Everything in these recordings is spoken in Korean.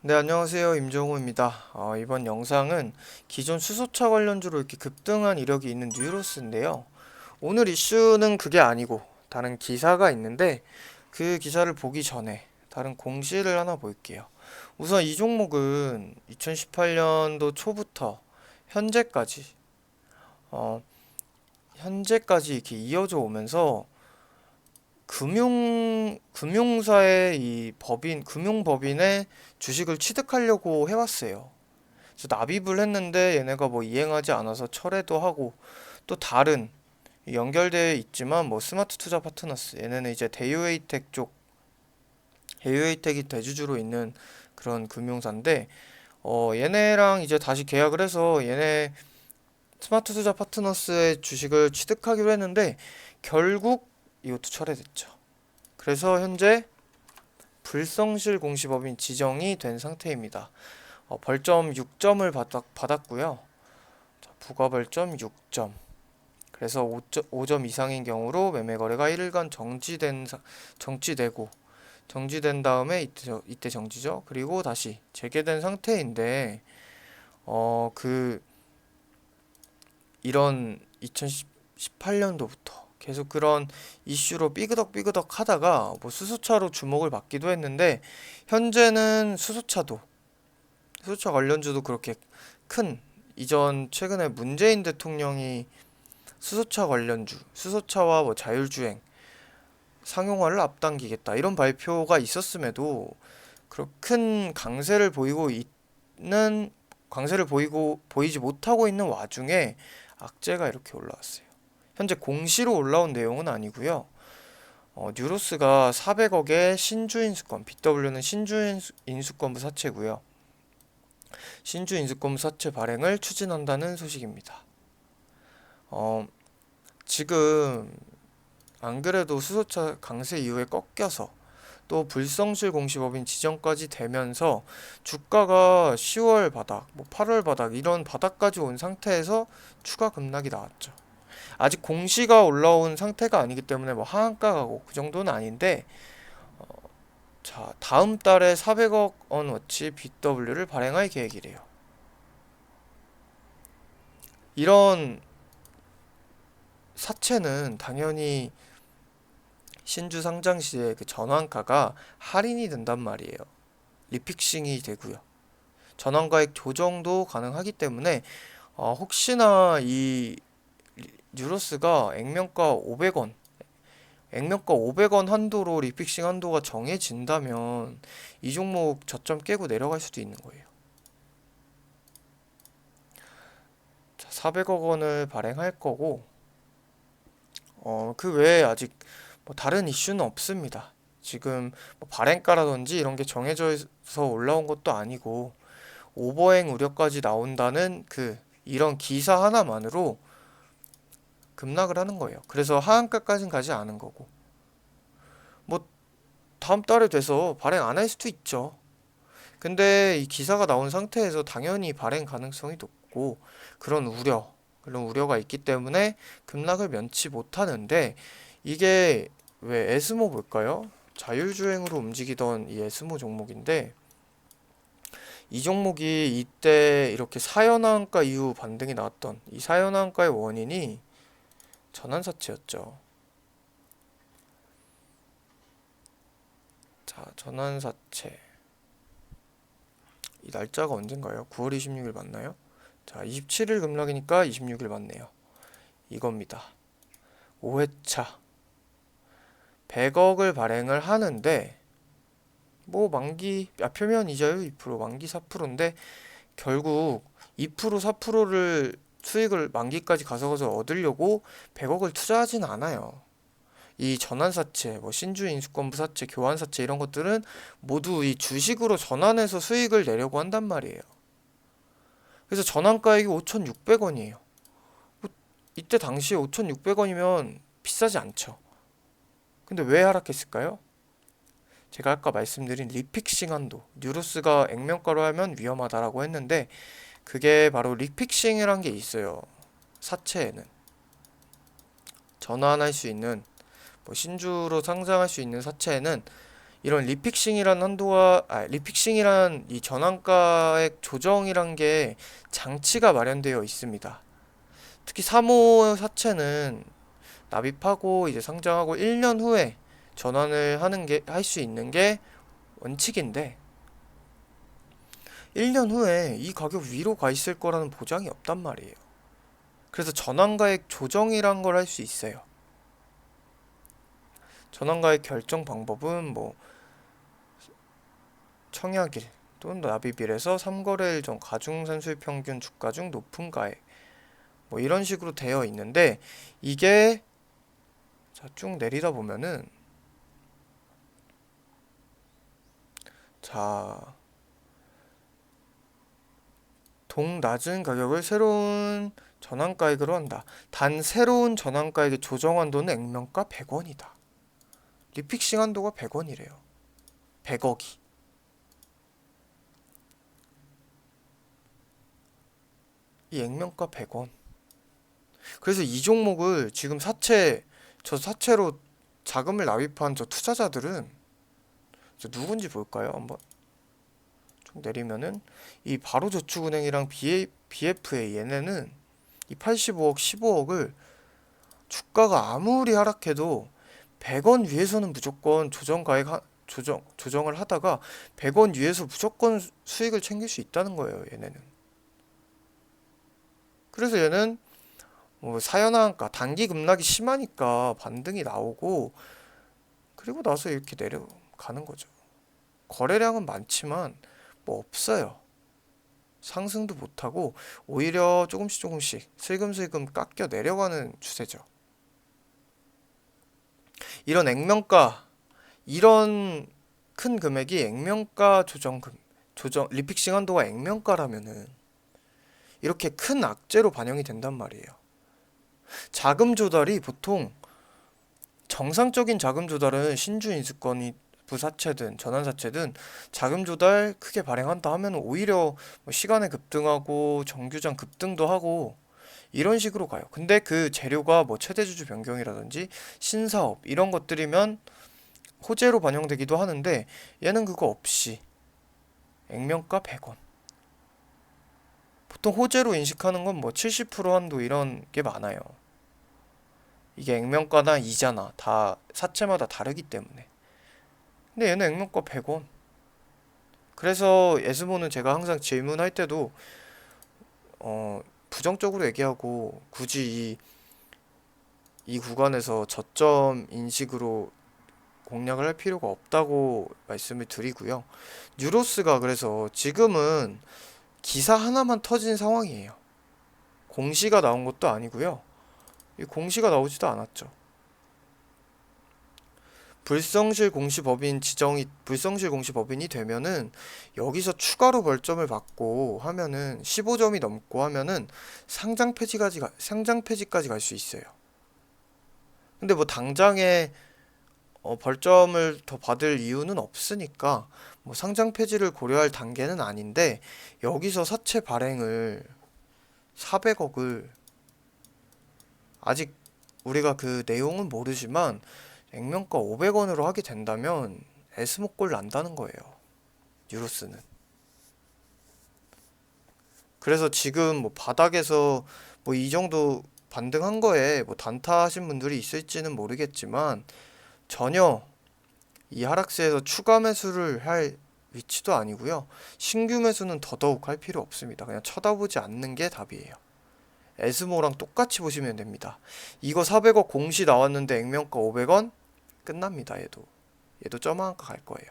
네, 안녕하세요. 임종우입니다. 어, 이번 영상은 기존 수소차 관련주로 이렇게 급등한 이력이 있는 뉴로스인데요. 오늘 이슈는 그게 아니고 다른 기사가 있는데 그 기사를 보기 전에 다른 공시를 하나 볼게요. 우선 이 종목은 2018년도 초부터 현재까지 어, 현재까지 이렇게 이어져 오면서 금융 금융사의 이 법인 금융법인의 주식을 취득하려고 해왔어요. 그래서 납입을 했는데 얘네가 뭐 이행하지 않아서 철회도 하고 또 다른 연결되어 있지만 뭐 스마트 투자 파트너스 얘네는 이제 대유에이텍 쪽 대유에이텍이 대주주로 있는 그런 금융사인데 어 얘네랑 이제 다시 계약을 해서 얘네 스마트 투자 파트너스의 주식을 취득하기로 했는데 결국 이것도 철회됐죠. 그래서 현재 불성실 공시법인 지정이 된 상태입니다. 어, 벌점 6점을 받았, 받았고요. 자, 부가 벌점 6점. 그래서 5점, 5점 이상인 경우로 매매 거래가 1일간 정지된 사- 정지되고 정지된 다음에 이때, 저- 이때 정지죠. 그리고 다시 재개된 상태인데 어 그 이런 2018년도부터 계속 그런 이슈로 삐그덕삐그덕 하다가 뭐 수소차로 주목을 받기도 했는데 현재는 수소차도 수소차 관련주도 그렇게 큰 이전 최근에 문재인 대통령이 수소차 관련주 수소차와 뭐 자율주행 상용화를 앞당기겠다 이런 발표가 있었음에도 그런 큰 강세를 보이고 있는 강세를 보이고 보이지 못하고 있는 와중에 악재가 이렇게 올라왔어요. 현재 공시로 올라온 내용은 아니고요. 어, 뉴로스가 400억의 신주 인수권, BW는 신주 인수, 인수권부 사채고요. 신주 인수권부 사채 발행을 추진한다는 소식입니다. 어, 지금 안 그래도 수소차 강세 이후에 꺾여서 또 불성실 공시법인 지정까지 되면서 주가가 10월 바닥, 뭐 8월 바닥 이런 바닥까지 온 상태에서 추가 급락이 나왔죠. 아직 공시가 올라온 상태가 아니기 때문에 뭐 하한가 가고 그 정도는 아닌데 어, 자 다음 달에 400억 원어치 BW를 발행할 계획이래요. 이런 사채는 당연히 신주 상장 시에 그 전환가가 할인이 된단 말이에요. 리픽싱이 되고요. 전환가액 조정도 가능하기 때문에 어, 혹시나 이 뉴로스가 액면가 500원, 액면가 500원 한도로 리픽싱 한도가 정해진다면 이 종목 저점 깨고 내려갈 수도 있는 거예요. 자, 400억 원을 발행할 거고, 어, 그 외에 아직 뭐 다른 이슈는 없습니다. 지금 뭐 발행가라든지 이런 게 정해져서 올라온 것도 아니고, 오버행 우려까지 나온다는 그 이런 기사 하나만으로 급락을 하는 거예요. 그래서 하한가까지는 가지 않은 거고. 뭐 다음 달에 돼서 발행 안 할 수도 있죠. 근데 이 기사가 나온 상태에서 당연히 발행 가능성이 높고 그런 우려, 그런 우려가 있기 때문에 급락을 면치 못하는데 이게 왜 에스모 볼까요? 자율주행으로 움직이던 이 에스모 종목인데 이 종목이 이때 이렇게 사연한가 이후 반등이 나왔던 이 사연한가의 원인이 전환사채였죠. 자, 전환사채. 이 날짜가 언젠가요? 9월 26일 맞나요? 자, 27일 급락이니까 26일 맞네요. 이겁니다. 5회차. 100억을 발행을 하는데 뭐 만기 아, 표면 이자율 2% 만기 4%인데 결국 2% 4%를 수익을 만기까지 가져가서 얻으려고 100억을 투자하진 않아요. 이 전환사채, 뭐 신주 인수권부 사채, 교환사채 이런 것들은 모두 이 주식으로 전환해서 수익을 내려고 한단 말이에요. 그래서 전환가액이 5,600원이에요. 이때 당시에 5,600원이면 비싸지 않죠. 근데 왜 하락했을까요? 제가 아까 말씀드린 리픽싱 한도, 뉴로스가 액면가로 하면 위험하다라고 했는데 그게 바로 리픽싱이란 게 있어요. 사채에는 전환할 수 있는 뭐 신주로 상장할 수 있는 사채에는 이런 리픽싱이란 한도가 아, 리픽싱이란 이 전환가액 조정이란 게 장치가 마련되어 있습니다. 특히 3호 사채는 납입하고 이제 상장하고 1년 후에 전환을 하는 게 할 수 있는 게 원칙인데 1년 후에 이 가격 위로 가 있을 거라는 보장이 없단 말이에요. 그래서 전환가액 조정이란 걸 할 수 있어요. 전환가액 결정 방법은 뭐 청약일 또는 납입일에서 3거래일 전 가중산술 평균 주가 중 높은 가액 뭐 이런 식으로 되어 있는데 이게 자쭉 내리다 보면은 자 동 낮은 가격을 새로운 전환가액으로 한다. 단 새로운 전환가액의 조정 한도는 액면가 100원이다. 리픽싱 한도가 100원이래요. 100억이. 이 액면가 100원. 그래서 이 종목을 지금 사채 저 사채로 자금을 납입한 저 투자자들은 저 누군지 볼까요? 한번 좀 내리면은 이 바로저축은행이랑 BFA 얘네는 이 85억, 15억을 주가가 아무리 하락해도 100원 위에서는 무조건 조정 가액 하, 조정 조정을 하다가 100원 위에서 무조건 수익을 챙길 수 있다는 거예요, 얘네는. 그래서 얘는 뭐 사연한가 단기 급락이 심하니까 반등이 나오고 그리고 나서 이렇게 내려가는 거죠. 거래량은 많지만 뭐 없어요. 상승도 못하고 오히려 조금씩 조금씩 슬금슬금 깎여 내려가는 추세죠. 이런 액면가 이런 큰 금액이 액면가 조정금 조정 리픽싱 한도가 액면가라면은 이렇게 큰 악재로 반영이 된단 말이에요. 자금 조달이 보통 정상적인 자금 조달은 신주 인수권이 부사채든 전환사채든 자금 조달 크게 발행한다 하면 오히려 뭐 시간에 급등하고 정규장 급등도 하고 이런 식으로 가요. 근데 그 재료가 뭐 최대주주 변경이라든지 신사업 이런 것들이면 호재로 반영되기도 하는데 얘는 그거 없이 액면가 100원. 보통 호재로 인식하는 건 뭐 70% 한도 이런 게 많아요. 이게 액면가나 이자나 다 사채마다 다르기 때문에. 근데 얘는 액면가 100원. 그래서 예스모는 제가 항상 질문할 때도 어 부정적으로 얘기하고 굳이 이, 이 구간에서 저점 인식으로 공략을 할 필요가 없다고 말씀을 드리고요. 뉴로스가 그래서 지금은 기사 하나만 터진 상황이에요. 공시가 나온 것도 아니고요. 이 공시가 나오지도 않았죠. 불성실 공시법인 지정이 불성실 공시법인이 되면은 여기서 추가로 벌점을 받고 하면은 15점이 넘고 하면은 상장 폐지까지 가, 상장 폐지까지 갈 수 있어요. 근데 뭐 당장에 어, 벌점을 더 받을 이유는 없으니까 뭐 상장 폐지를 고려할 단계는 아닌데 여기서 사채 발행을 400억을 아직 우리가 그 내용은 모르지만 액면가 500원으로 하게 된다면 에스모골 난다는 거예요. 유로스는. 그래서 지금 뭐 바닥에서 뭐 이 정도 반등한 거에 뭐 단타 하신 분들이 있을지는 모르겠지만 전혀 이 하락세에서 추가 매수를 할 위치도 아니고요. 신규 매수는 더더욱 할 필요 없습니다. 그냥 쳐다보지 않는 게 답이에요. 에스모랑 똑같이 보시면 됩니다. 이거 400억 공시 나왔는데 액면가 500원 끝납니다. 얘도 얘도 점한가 갈 거예요.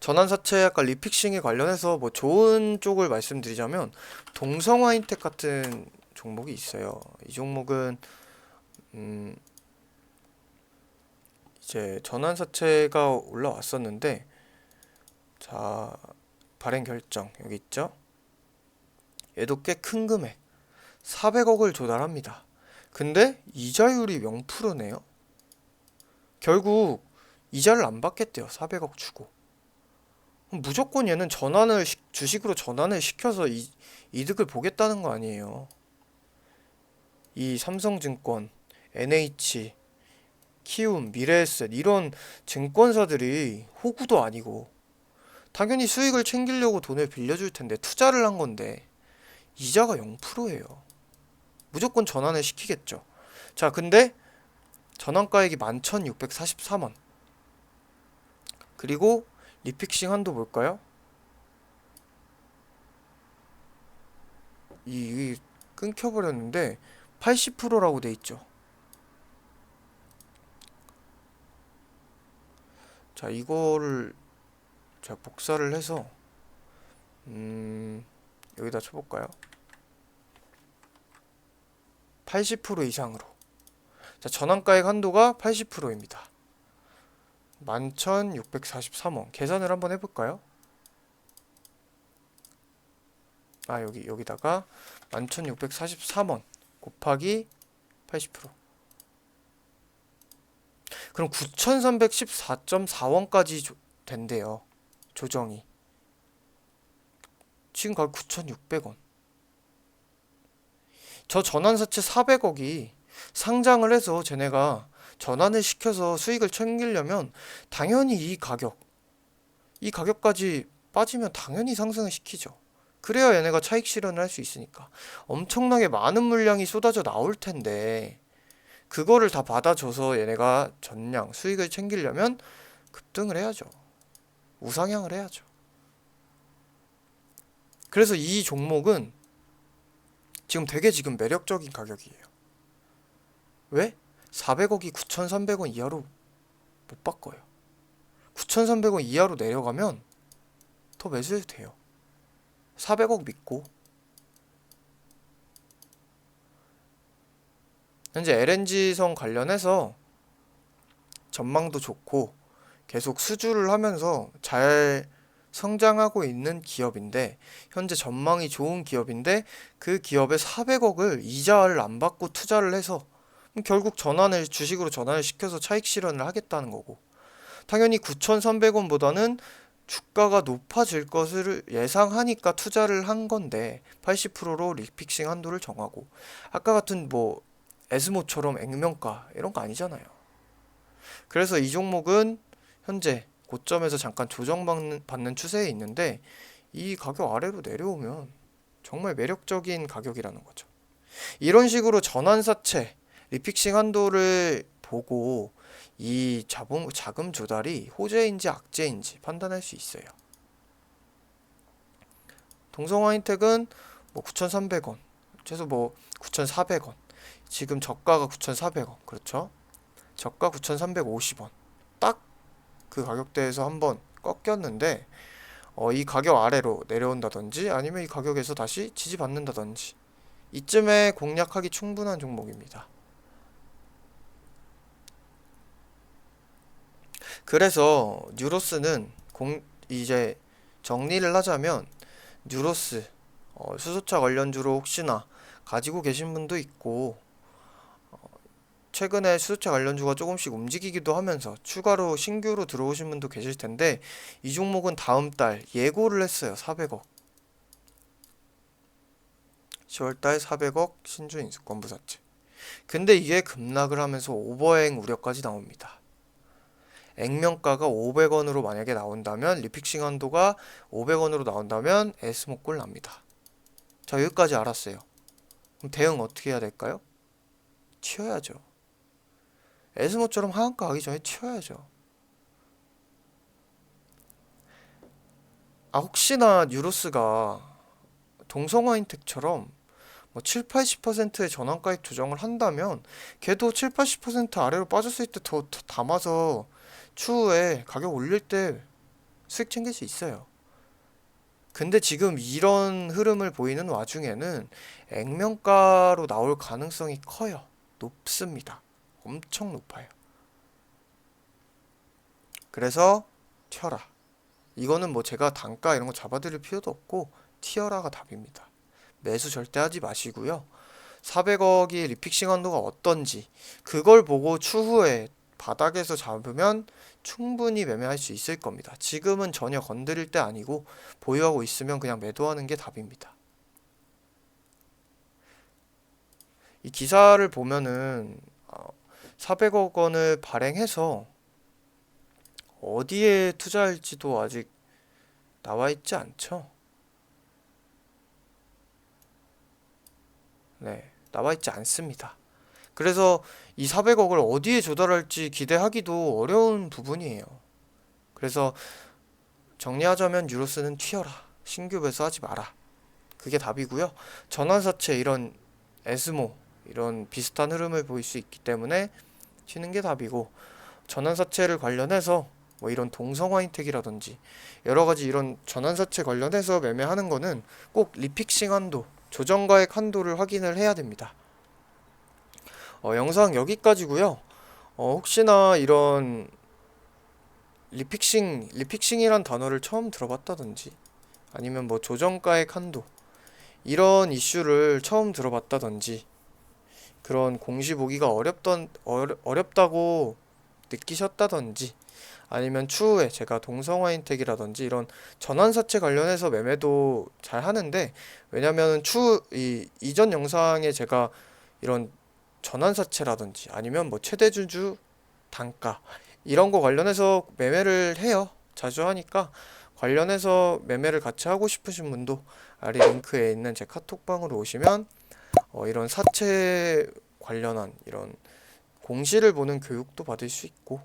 전환사채 약간 리픽싱에 관련해서 뭐 좋은 쪽을 말씀드리자면 동성화인텍 같은 종목이 있어요. 이 종목은 음 이제 전환사채가 올라왔었는데 자 발행 결정 여기 있죠. 얘도 꽤 큰 금액 400억을 조달합니다. 근데 이자율이 0%네요. 결국 이자를 안 받겠대요. 400억 주고. 무조건 얘는 전환을 시, 주식으로 전환을 시켜서 이, 이득을 보겠다는 거 아니에요. 이 삼성증권, NH, 키움, 미래에셋 이런 증권사들이 호구도 아니고 당연히 수익을 챙기려고 돈을 빌려줄 텐데 투자를 한 건데 이자가 0%예요. 무조건 전환을 시키겠죠. 자, 근데 전환가액이 11,643원. 그리고 리픽싱 한도 볼까요? 이, 이 끊겨버렸는데 80%라고 돼 있죠. 자, 이거를 제가 복사를 해서 음, 여기다 쳐볼까요? 80% 이상으로. 자, 전환가액 한도가 80%입니다. 11,643원. 계산을 한번 해볼까요? 아, 여기, 여기다가 11,643원 곱하기 80%. 그럼 9,314.4원까지 된대요. 조정이. 지금 거의 9,600원. 저 전환사채 400억이 상장을 해서 쟤네가 전환을 시켜서 수익을 챙기려면 당연히 이 가격, 이 가격까지 빠지면 당연히 상승을 시키죠. 그래야 얘네가 차익 실현을 할 수 있으니까. 엄청나게 많은 물량이 쏟아져 나올 텐데, 그거를 다 받아줘서 얘네가 전량 수익을 챙기려면 급등을 해야죠. 우상향을 해야죠. 그래서 이 종목은 지금 되게 지금 매력적인 가격이에요. 왜? 400억이 9,300원 이하로 못 바꿔요. 9,300원 이하로 내려가면 더 매수해도 돼요. 400억 믿고 현재 LNG성 관련해서 전망도 좋고 계속 수주를 하면서 잘 성장하고 있는 기업인데 현재 전망이 좋은 기업인데 그 기업에 400억을 이자를 안 받고 투자를 해서 결국 전환을 주식으로 전환을 시켜서 차익 실현을 하겠다는 거고 당연히 9,300원보다는 주가가 높아질 것을 예상하니까 투자를 한 건데 80%로 리픽싱 한도를 정하고 아까 같은 뭐 에스모처럼 액면가 이런 거 아니잖아요. 그래서 이 종목은 현재 고점에서 잠깐 조정받는 받는 추세에 있는데 이 가격 아래로 내려오면 정말 매력적인 가격이라는 거죠. 이런 식으로 전환사채 리픽싱 한도를 보고 이 자본, 자금 조달이 호재인지 악재인지 판단할 수 있어요. 동성화인텍은 뭐 9,300원, 최소 뭐 9,400원, 지금 저가가 9,400원, 그렇죠? 저가 9,350원. 딱그 가격대에서 한번 꺾였는데 어, 이 가격 아래로 내려온다든지 아니면 이 가격에서 다시 지지받는다든지 이쯤에 공략하기 충분한 종목입니다. 그래서 뉴로스는 공 이제 정리를 하자면 뉴로스 어, 수소차 관련주로 혹시나 가지고 계신 분도 있고 어, 최근에 수소차 관련주가 조금씩 움직이기도 하면서 추가로 신규로 들어오신 분도 계실 텐데 이 종목은 다음 달 예고를 했어요 400억 10월달 400억 신주 인수권 부 사채 근데 이게 급락을 하면서 오버행 우려까지 나옵니다 액면가가 500원으로 만약에 나온다면 리픽싱 한도가 500원으로 나온다면 에스모골 납니다. 자 여기까지 알았어요. 그럼 대응 어떻게 해야 될까요? 튀어야죠. 에스모처럼 하한가 하기 전에 튀어야죠. 아 혹시나 뉴로스가 동성화인텍처럼 뭐 7, 80%의 전환가액 조정을 한다면 걔도 7, 80% 아래로 빠졌을 때 더 담아서 추후에 가격 올릴 때 수익 챙길 수 있어요. 근데 지금 이런 흐름을 보이는 와중에는 액면가로 나올 가능성이 커요. 높습니다. 엄청 높아요. 그래서 튀어라. 이거는 뭐 제가 단가 이런 거 잡아드릴 필요도 없고 튀어라가 답입니다. 매수 절대 하지 마시고요. 400억이 리픽싱 한도가 어떤지 그걸 보고 추후에 바닥에서 잡으면 충분히 매매할 수 있을 겁니다. 지금은 전혀 건드릴 때 아니고 보유하고 있으면 그냥 매도하는 게 답입니다. 이 기사를 보면은 어, 400억 원을 발행해서 어디에 투자할지도 아직 나와 있지 않죠. 네, 나와 있지 않습니다. 그래서 이 400억을 어디에 조달할지 기대하기도 어려운 부분이에요. 그래서 정리하자면 유로스는 튀어라. 신규 배수하지 마라. 그게 답이고요. 전환사채 이런 에스모 이런 비슷한 흐름을 보일 수 있기 때문에 튀는 게 답이고 전환사채를 관련해서 뭐 이런 동성화인텍이라든지 여러 가지 이런 전환사채 관련해서 매매하는 거는 꼭 리픽싱 한도, 조정가액 한도를 확인을 해야 됩니다. 어, 영상 여기까지고요. 어, 혹시나 이런 리픽싱, 리픽싱이란 단어를 처음 들어봤다든지 아니면 뭐 조정가액 한도 이런 이슈를 처음 들어봤다든지 그런 공시 보기가 어렵던 어려, 어렵다고 느끼셨다든지 아니면 추후에 제가 동성화인텍이라든지 이런 전환사채 관련해서 매매도 잘 하는데 왜냐면 추후 이 이전 영상에 제가 이런 전환사채라든지 아니면 뭐 최대주주 단가 이런 거 관련해서 매매를 해요. 자주 하니까 관련해서 매매를 같이 하고 싶으신 분도 아래 링크에 있는 제 카톡방으로 오시면 어, 이런 사채 관련한 이런 공시를 보는 교육도 받을 수 있고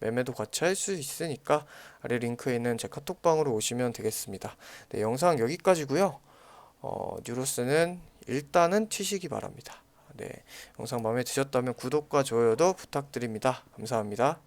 매매도 같이 할 수 있으니까 아래 링크에 있는 제 카톡방으로 오시면 되겠습니다. 네, 영상 여기까지고요. 어, 뉴로스는 일단은 튀시기 바랍니다. 네, 영상 마음에 드셨다면 구독과 좋아요도 부탁드립니다. 감사합니다.